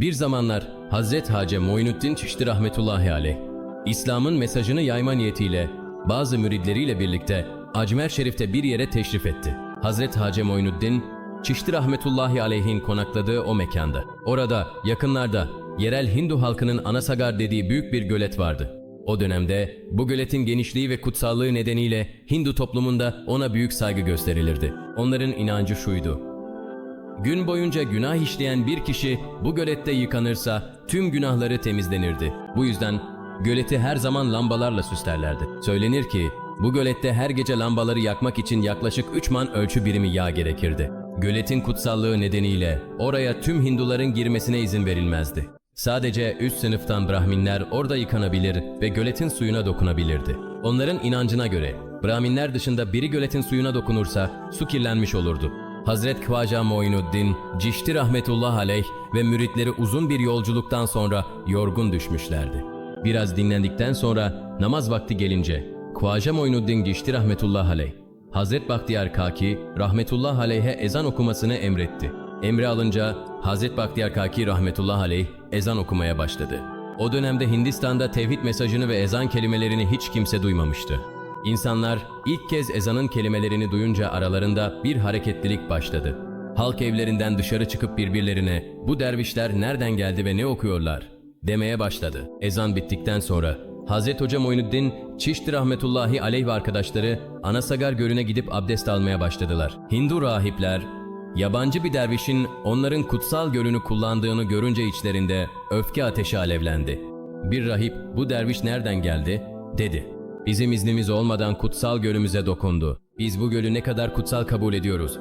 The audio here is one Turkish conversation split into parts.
Bir zamanlar Hazret Hace Moinuddin Çişti rahmetullahi aleyh, İslam'ın mesajını yayma niyetiyle bazı müridleriyle birlikte Acmer Şerif'te bir yere teşrif etti. Hazret Hace Moinuddin, Çişti rahmetullahi aleyhin konakladığı o mekanda. Orada, yakınlarda, yerel Hindu halkının Anasagar dediği büyük bir gölet vardı. O dönemde bu göletin genişliği ve kutsallığı nedeniyle Hindu toplumunda ona büyük saygı gösterilirdi. Onların inancı şuydu. Gün boyunca günah işleyen bir kişi bu gölette yıkanırsa tüm günahları temizlenirdi. Bu yüzden göleti her zaman lambalarla süslerlerdi. Söylenir ki bu gölette her gece lambaları yakmak için yaklaşık 3 man ölçü birimi yağ gerekirdi. Göletin kutsallığı nedeniyle oraya tüm Hinduların girmesine izin verilmezdi. Sadece üst sınıftan Brahminler orada yıkanabilir ve göletin suyuna dokunabilirdi. Onların inancına göre Brahminler dışında biri göletin suyuna dokunursa su kirlenmiş olurdu. Hazret Kvaca Moinuddin, Cişti rahmetullah aleyh ve müritleri uzun bir yolculuktan sonra yorgun düşmüşlerdi. Biraz dinlendikten sonra namaz vakti gelince Kvaca Moinuddin Cişti rahmetullah aleyh, Hazret Bahtiyar Kaki rahmetullah aleyhe ezan okumasını emretti. Emri alınca Hazret Bahtiyar Kaki rahmetullah aleyh ezan okumaya başladı. O dönemde Hindistan'da tevhid mesajını ve ezan kelimelerini hiç kimse duymamıştı. İnsanlar ilk kez ezanın kelimelerini duyunca aralarında bir hareketlilik başladı. Halk evlerinden dışarı çıkıp birbirlerine bu dervişler nereden geldi ve ne okuyorlar demeye başladı. Ezan bittikten sonra Hazreti Hoca Moinuddin Çişti rahmetullahi aleyh ve arkadaşları Anasagar Gölü'ne gidip abdest almaya başladılar. Hindu rahipler yabancı bir dervişin onların kutsal gölünü kullandığını görünce içlerinde öfke ateşi alevlendi. Bir rahip bu derviş nereden geldi dedi. Bizim iznimiz olmadan kutsal gölümüze dokundu. Biz bu gölü ne kadar kutsal kabul ediyoruz.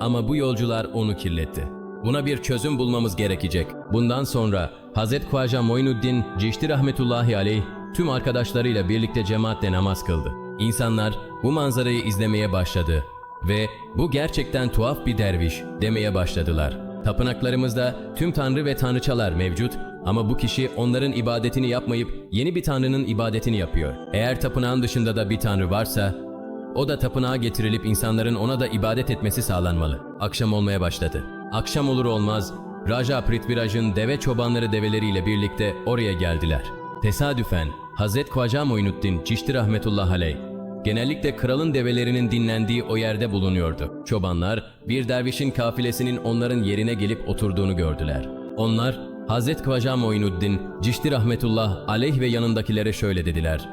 Ama bu yolcular onu kirletti. Buna bir çözüm bulmamız gerekecek. Bundan sonra Hazret Kvaja Moinuddin Cişti rahmetullahi aleyh tüm arkadaşlarıyla birlikte cemaatle namaz kıldı. İnsanlar bu manzarayı izlemeye başladı ve bu gerçekten tuhaf bir derviş demeye başladılar. Tapınaklarımızda tüm tanrı ve tanrıçalar mevcut ama bu kişi onların ibadetini yapmayıp yeni bir tanrının ibadetini yapıyor. Eğer tapınağın dışında da bir tanrı varsa o da tapınağa getirilip insanların ona da ibadet etmesi sağlanmalı. Akşam olmaya başladı. Akşam olur olmaz Raja Prithviraj'ın deve çobanları develeriyle birlikte oraya geldiler. Tesadüfen Hazret Kvaja Moinuddin Çişti Rahmetullah Aleyh genellikle kralın develerinin dinlendiği o yerde bulunuyordu. Çobanlar bir dervişin kafilesinin onların yerine gelip oturduğunu gördüler. Onlar Hazret Kvaja Moinuddin Cişti Rahmetullah Aleyh ve yanındakilere şöyle dediler.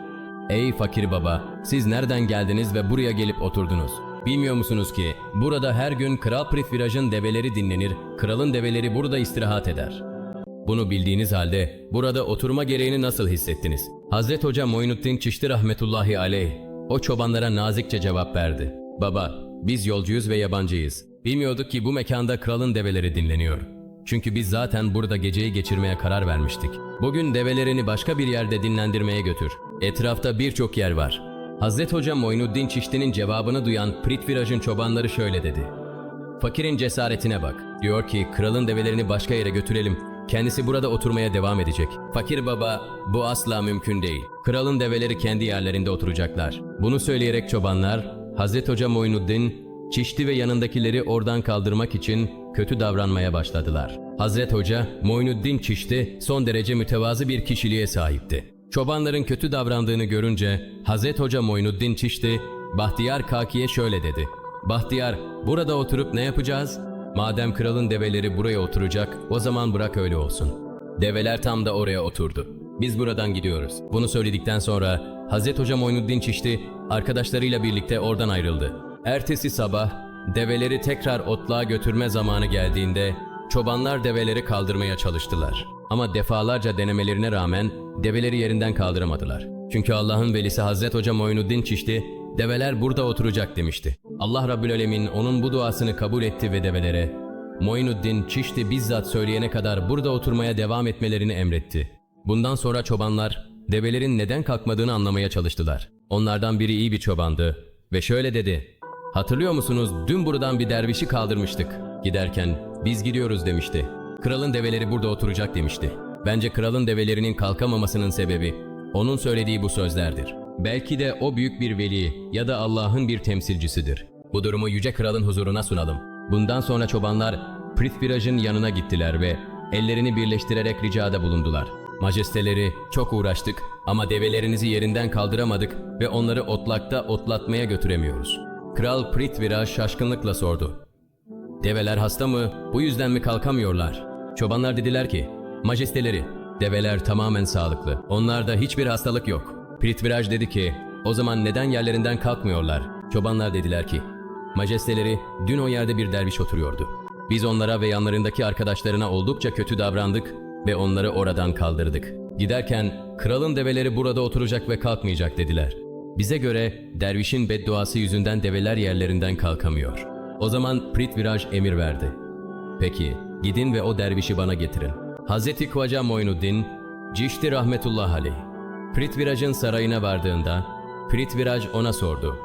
Ey fakir baba, siz nereden geldiniz ve buraya gelip oturdunuz? Bilmiyor musunuz ki burada her gün Kral Prithviraj'ın develeri dinlenir, kralın develeri burada istirahat eder. Bunu bildiğiniz halde burada oturma gereğini nasıl hissettiniz? Hazret Hoca Moinuddin Çişti rahmetullahi aleyh o çobanlara nazikçe cevap verdi. Baba, biz yolcuyuz ve yabancıyız. Bilmiyorduk ki bu mekanda kralın develeri dinleniyor. Çünkü biz zaten burada geceyi geçirmeye karar vermiştik. Bugün develerini başka bir yerde dinlendirmeye götür. Etrafta birçok yer var. Hazret Hoca Moinuddin Çişti'nin cevabını duyan Prithviraj'ın çobanları şöyle dedi. Fakirin cesaretine bak. Diyor ki kralın develerini başka yere götürelim. Kendisi burada oturmaya devam edecek. Fakir baba bu asla mümkün değil. Kralın develeri kendi yerlerinde oturacaklar. Bunu söyleyerek çobanlar Hazreti Hoca Moinuddin Çişti ve yanındakileri oradan kaldırmak için kötü davranmaya başladılar. Hazret Hoca Moinuddin Çişti son derece mütevazı bir kişiliğe sahipti. Çobanların kötü davrandığını görünce Hazret Hoca Moinuddin Çişti Bahtiyar Kaki'ye şöyle dedi. Bahtiyar, burada oturup ne yapacağız? Madem kralın develeri buraya oturacak, o zaman bırak öyle olsun. Develer tam da oraya oturdu. Biz buradan gidiyoruz. Bunu söyledikten sonra Hazret Hoca Moinuddin Çişti arkadaşlarıyla birlikte oradan ayrıldı. Ertesi sabah develeri tekrar otluğa götürme zamanı geldiğinde çobanlar develeri kaldırmaya çalıştılar. Ama defalarca denemelerine rağmen develeri yerinden kaldıramadılar. Çünkü Allah'ın velisi Hazret Hoca Moinuddin Çişti develer burada oturacak demişti. Allah Rabbül Alemin onun bu duasını kabul etti ve develere Moinuddin Çişti bizzat söyleyene kadar burada oturmaya devam etmelerini emretti. Bundan sonra çobanlar develerin neden kalkmadığını anlamaya çalıştılar. Onlardan biri iyi bir çobandı ve şöyle dedi. Hatırlıyor musunuz dün buradan bir dervişi kaldırmıştık. Giderken biz gidiyoruz demişti. Kralın develeri burada oturacak demişti. Bence kralın develerinin kalkamamasının sebebi onun söylediği bu sözlerdir. Belki de o büyük bir veli ya da Allah'ın bir temsilcisidir. Bu durumu yüce kralın huzuruna sunalım. Bundan sonra çobanlar Prithviraj'ın yanına gittiler ve ellerini birleştirerek ricada bulundular. Majesteleri çok uğraştık ama develerinizi yerinden kaldıramadık ve onları otlakta otlatmaya götüremiyoruz. Kral Prithviraj şaşkınlıkla sordu. Develer hasta mı? Bu yüzden mi kalkamıyorlar? Çobanlar dediler ki, Majesteleri, develer tamamen sağlıklı. Onlarda hiçbir hastalık yok. Prithviraj dedi ki, o zaman neden yerlerinden kalkmıyorlar? Çobanlar dediler ki, Majesteleri, dün o yerde bir derviş oturuyordu. Biz onlara ve yanlarındaki arkadaşlarına oldukça kötü davrandık ve onları oradan kaldırdık. Giderken, kralın develeri burada oturacak ve kalkmayacak dediler. Bize göre dervişin bedduası yüzünden develer yerlerinden kalkamıyor. O zaman Prithviraj emir verdi. Peki, gidin ve o dervişi bana getirin. Hazreti Kvaca Moinuddin, Cişti rahmetullah aleyh. Prithviraj'ın sarayına vardığında, Prithviraj ona sordu.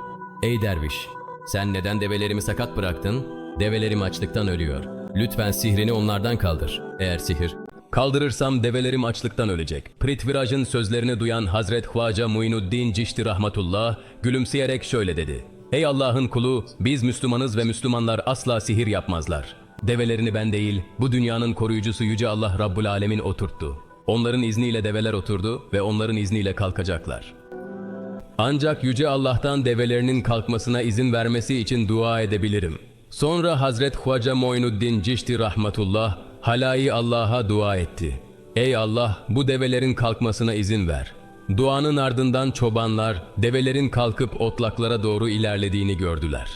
Ey derviş, sen neden develerimi sakat bıraktın? Develerim açlıktan ölüyor. Lütfen sihrini onlardan kaldır. Eğer sihir, Kaldırırsam develerim açlıktan ölecek. Prithviraj'ın sözlerini duyan Hazret Hvaca Muinuddin Cişti Rahmatullah gülümseyerek şöyle dedi. Ey Allah'ın kulu, biz Müslümanız ve Müslümanlar asla sihir yapmazlar. Develerini ben değil, bu dünyanın koruyucusu Yüce Allah Rabbul Alemin oturttu. Onların izniyle develer oturdu ve onların izniyle kalkacaklar. Ancak Yüce Allah'tan develerinin kalkmasına izin vermesi için dua edebilirim. Sonra Hazret Hvaca Moinuddin Cişti Rahmatullah halayı Allah'a dua etti. Ey Allah bu develerin kalkmasına izin ver. Duanın ardından çobanlar develerin kalkıp otlaklara doğru ilerlediğini gördüler.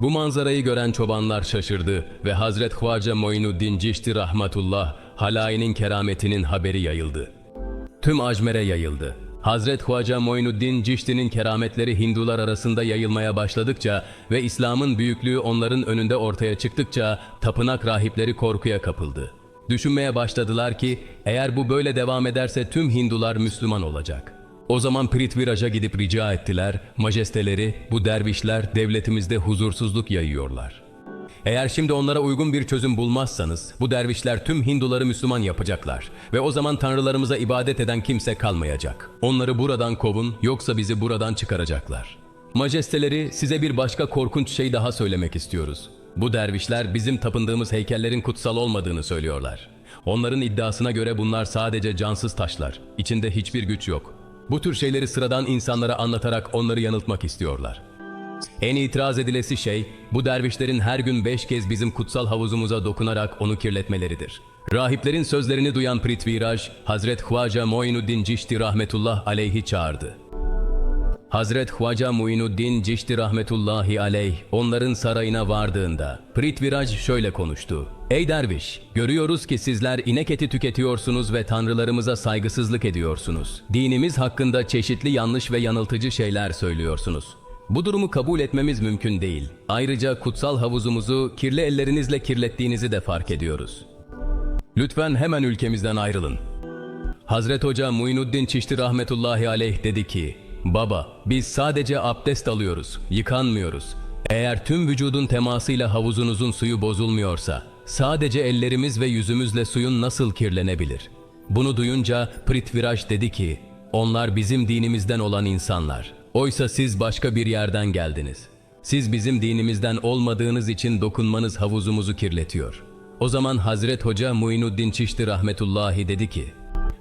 Bu manzarayı gören çobanlar şaşırdı ve Hazret Hvaca Moinuddin Cişti Rahmatullah halayinin kerametinin haberi yayıldı. Tüm Ajmer'e yayıldı. Hazret Hvaca Moinuddin Cişti'nin kerametleri Hindular arasında yayılmaya başladıkça ve İslam'ın büyüklüğü onların önünde ortaya çıktıkça tapınak rahipleri korkuya kapıldı. Düşünmeye başladılar ki eğer bu böyle devam ederse tüm Hindular Müslüman olacak. O zaman Prithviraj'a gidip rica ettiler, majesteleri bu dervişler devletimizde huzursuzluk yayıyorlar. Eğer şimdi onlara uygun bir çözüm bulmazsanız bu dervişler tüm Hinduları Müslüman yapacaklar ve o zaman tanrılarımıza ibadet eden kimse kalmayacak. Onları buradan kovun yoksa bizi buradan çıkaracaklar. Majesteleri size bir başka korkunç şey daha söylemek istiyoruz. Bu dervişler bizim tapındığımız heykellerin kutsal olmadığını söylüyorlar. Onların iddiasına göre bunlar sadece cansız taşlar. İçinde hiçbir güç yok. Bu tür şeyleri sıradan insanlara anlatarak onları yanıltmak istiyorlar. En itiraz edilesi şey, bu dervişlerin her gün beş kez bizim kutsal havuzumuza dokunarak onu kirletmeleridir. Rahiplerin sözlerini duyan Prithviraj, Hazret Hvaca Moinuddin Cişti Rahmetullah aleyhi çağırdı. Hazret Hvaca Muinuddin Cişti Rahmetullahi aleyh onların sarayına vardığında Prithviraj şöyle konuştu. Ey derviş, görüyoruz ki sizler inek eti tüketiyorsunuz ve tanrılarımıza saygısızlık ediyorsunuz. Dinimiz hakkında çeşitli yanlış ve yanıltıcı şeyler söylüyorsunuz. Bu durumu kabul etmemiz mümkün değil. Ayrıca kutsal havuzumuzu kirli ellerinizle kirlettiğinizi de fark ediyoruz. Lütfen hemen ülkemizden ayrılın. Hazret Hoca Muinuddin Çişti rahmetullahi aleyh dedi ki, Baba, biz sadece abdest alıyoruz, yıkanmıyoruz. Eğer tüm vücudun temasıyla havuzunuzun suyu bozulmuyorsa, sadece ellerimiz ve yüzümüzle suyun nasıl kirlenebilir? Bunu duyunca Prithviraj dedi ki, onlar bizim dinimizden olan insanlar. Oysa siz başka bir yerden geldiniz. Siz bizim dinimizden olmadığınız için dokunmanız havuzumuzu kirletiyor. O zaman Hazret Hoca Muinuddin Çişti rahmetullahi dedi ki,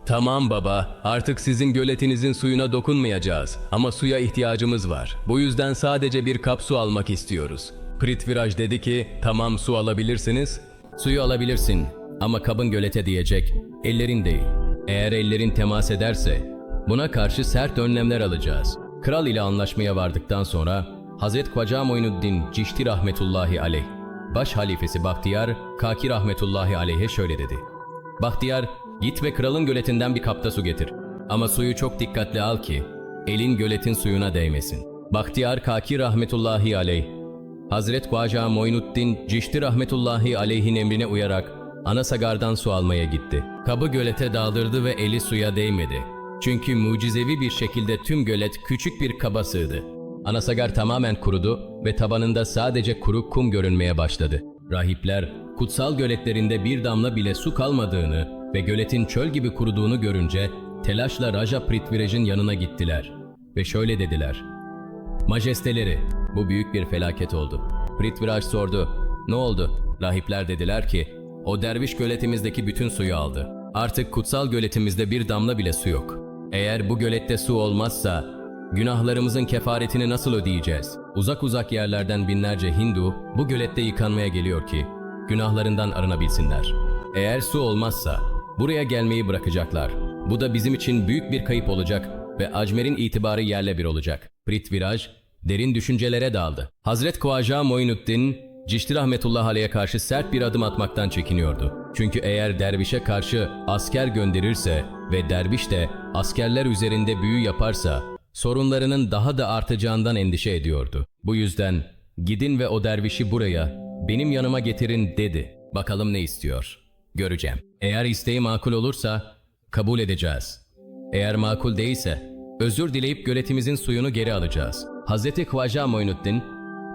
Tamam baba, artık sizin göletinizin suyuna dokunmayacağız ama suya ihtiyacımız var. Bu yüzden sadece bir kap su almak istiyoruz. Prithviraj dedi ki, tamam su alabilirsiniz. Suyu alabilirsin ama kabın gölete diyecek, ellerin değil. Eğer ellerin temas ederse, buna karşı sert önlemler alacağız. Kral ile anlaşmaya vardıktan sonra, Hazret Kvaca Moinuddin Cişti rahmetullahi aleyh, baş halifesi Bahtiyar, Kaki rahmetullahi aleyhe şöyle dedi. Bahtiyar, git ve kralın göletinden bir kapta su getir. Ama suyu çok dikkatli al ki, elin göletin suyuna değmesin. Bahtiyar Kaki rahmetullahi aleyh, Hazret Kvaca Moinuddin Cişti rahmetullahi aleyhin emrine uyarak Anasagar'dan su almaya gitti. Kabı gölete daldırdı ve eli suya değmedi. Çünkü mucizevi bir şekilde tüm gölet küçük bir kaba sığdı. Anasagar tamamen kurudu ve tabanında sadece kuru kum görünmeye başladı. Rahipler, kutsal göletlerinde bir damla bile su kalmadığını ve göletin çöl gibi kuruduğunu görünce telaşla Raja Prithviraj'ın yanına gittiler ve şöyle dediler. Majesteleri, bu büyük bir felaket oldu. Prithviraj sordu, ne oldu? Rahipler dediler ki, O derviş göletimizdeki bütün suyu aldı. Artık kutsal göletimizde bir damla bile su yok. Eğer bu gölette su olmazsa günahlarımızın kefaretini nasıl ödeyeceğiz? Uzak uzak yerlerden binlerce Hindu bu gölette yıkanmaya geliyor ki günahlarından arınabilsinler. Eğer su olmazsa buraya gelmeyi bırakacaklar. Bu da bizim için büyük bir kayıp olacak ve Acmer'in itibarı yerle bir olacak. Prithviraj derin düşüncelere daldı. Hazret Kvaja Moinuddin Cişti Rahmetullah Aleyh'e karşı sert bir adım atmaktan çekiniyordu. Çünkü eğer dervişe karşı asker gönderirse ve derviş de askerler üzerinde büyü yaparsa sorunlarının daha da artacağından endişe ediyordu. Bu yüzden gidin ve o dervişi buraya benim yanıma getirin dedi. Bakalım ne istiyor. Göreceğim. Eğer isteği makul olursa kabul edeceğiz. Eğer makul değilse özür dileyip göletimizin suyunu geri alacağız. Hazreti Kvaja Moinuddin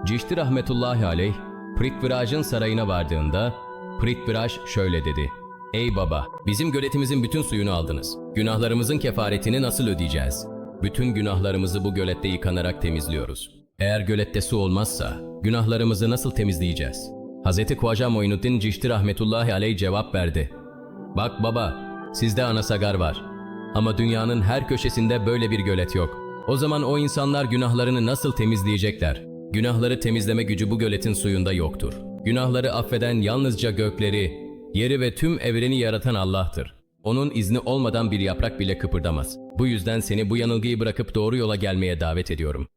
Cişti rahmetullahi aleyh Prithviraj'ın sarayına vardığında Prithviraj şöyle dedi. Ey baba, bizim göletimizin bütün suyunu aldınız. Günahlarımızın kefaretini nasıl ödeyeceğiz? Bütün günahlarımızı bu gölette yıkanarak temizliyoruz. Eğer gölette su olmazsa günahlarımızı nasıl temizleyeceğiz? Hz. Kvaja Moinuddin Cişti rahmetullahi aleyh cevap verdi. Bak baba, sizde anasagar var. Ama dünyanın her köşesinde böyle bir gölet yok. O zaman o insanlar günahlarını nasıl temizleyecekler? Günahları temizleme gücü bu göletin suyunda yoktur. Günahları affeden yalnızca gökleri, yeri ve tüm evreni yaratan Allah'tır. Onun izni olmadan bir yaprak bile kıpırdamaz. Bu yüzden seni bu yanılgıyı bırakıp doğru yola gelmeye davet ediyorum.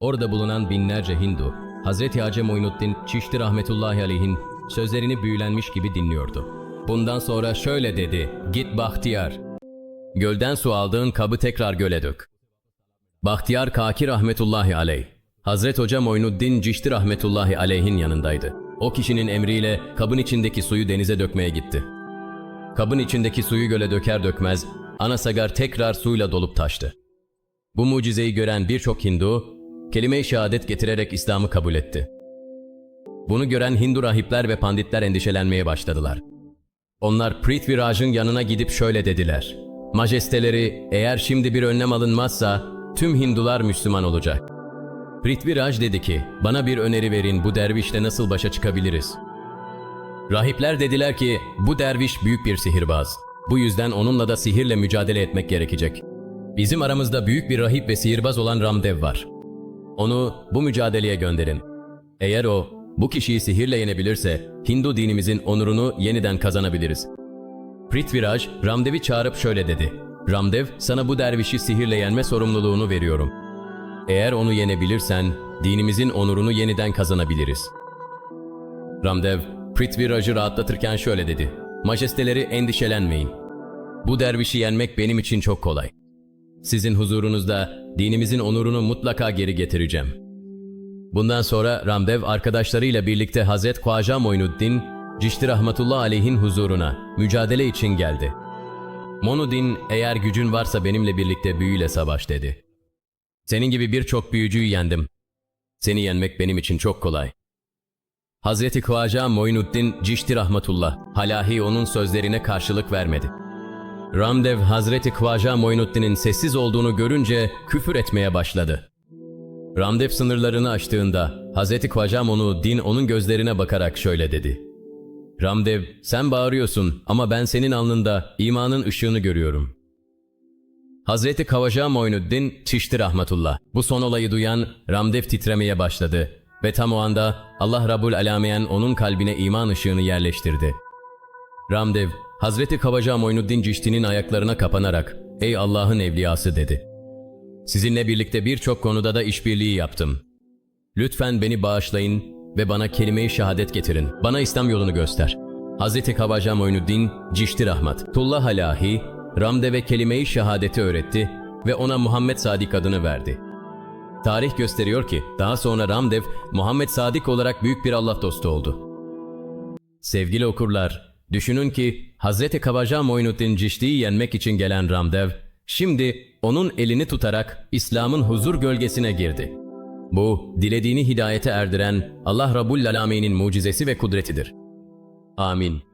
Orada bulunan binlerce Hindu, Hazreti Hacı Moinuddin Çişti Rahmetullahi Aleyh'in sözlerini büyülenmiş gibi dinliyordu. Bundan sonra şöyle dedi, git Bahtiyar. Gölden su aldığın kabı tekrar göle dök. Bahtiyar Kaki Rahmetullahi Aleyh, Hazret Hoca Moinuddin Cişti Rahmetullahi Aleyh'in yanındaydı. O kişinin emriyle kabın içindeki suyu denize dökmeye gitti. Kabın içindeki suyu göle döker dökmez, Anasagar tekrar suyla dolup taştı. Bu mucizeyi gören birçok Hindu, kelime-i şehadet getirerek İslam'ı kabul etti. Bunu gören Hindu rahipler ve panditler endişelenmeye başladılar. Onlar Prithviraj'ın yanına gidip şöyle dediler. Majesteleri eğer şimdi bir önlem alınmazsa tüm Hindular Müslüman olacak. Prithviraj dedi ki bana bir öneri verin bu dervişle nasıl başa çıkabiliriz? Rahipler dediler ki bu derviş büyük bir sihirbaz. Bu yüzden onunla da sihirle mücadele etmek gerekecek. Bizim aramızda büyük bir rahip ve sihirbaz olan Ramdev var. Onu bu mücadeleye gönderin. Eğer o bu kişiyi sihirle yenebilirse Hindu dinimizin onurunu yeniden kazanabiliriz. Prithviraj Ramdev'i çağırıp şöyle dedi. Ramdev sana bu dervişi sihirle yenme sorumluluğunu veriyorum. Eğer onu yenebilirsen dinimizin onurunu yeniden kazanabiliriz. Ramdev Prithviraj'ı rahatlatırken şöyle dedi. Majesteleri endişelenmeyin. Bu dervişi yenmek benim için çok kolay. Sizin huzurunuzda dinimizin onurunu mutlaka geri getireceğim. Bundan sonra Ramdev arkadaşlarıyla birlikte Hazret Kvaja Moinuddin, Cişti Rahmetullah Aleyh'in huzuruna mücadele için geldi. Monuddin eğer gücün varsa benimle birlikte büyüyle savaş dedi. Senin gibi birçok büyücüyü yendim. Seni yenmek benim için çok kolay. Hazreti Kvaja Moinuddin Cişti Rahmetullah, halahi onun sözlerine karşılık vermedi. Ramdev Hazreti Kvaja Moinuddin'in sessiz olduğunu görünce küfür etmeye başladı. Ramdev sınırlarını aştığında Hazreti Kvaja Moinuddin onun gözlerine bakarak şöyle dedi. Ramdev sen bağırıyorsun ama ben senin alnında imanın ışığını görüyorum. Hazreti Kavaja Moinuddin Çişti Rahmetullah. Bu son olayı duyan Ramdev titremeye başladı ve tam o anda Allah Rabbul Alameyen onun kalbine iman ışığını yerleştirdi. Ramdev, Hazreti Kavaca Moinuddin Cişti'nin ayaklarına kapanarak, ''Ey Allah'ın evliyası'' dedi. ''Sizinle birlikte birçok konuda da işbirliği yaptım. Lütfen beni bağışlayın ve bana kelime-i şehadet getirin. Bana İslam yolunu göster.'' Hazreti Kavaca Moinuddin Cişti Rahmat, Tullah Halahi, Ramdev'e kelime-i şehadeti öğretti ve ona Muhammed Sadik adını verdi. Tarih gösteriyor ki daha sonra Ramdev Muhammed Sadik olarak büyük bir Allah dostu oldu. Sevgili okurlar, düşünün ki Hazreti Kavaja Moinuddin Cişti'yi yenmek için gelen Ramdev, şimdi onun elini tutarak İslam'ın huzur gölgesine girdi. Bu, dilediğini hidayete erdiren Allah Rabbul Alemin'in mucizesi ve kudretidir. Amin.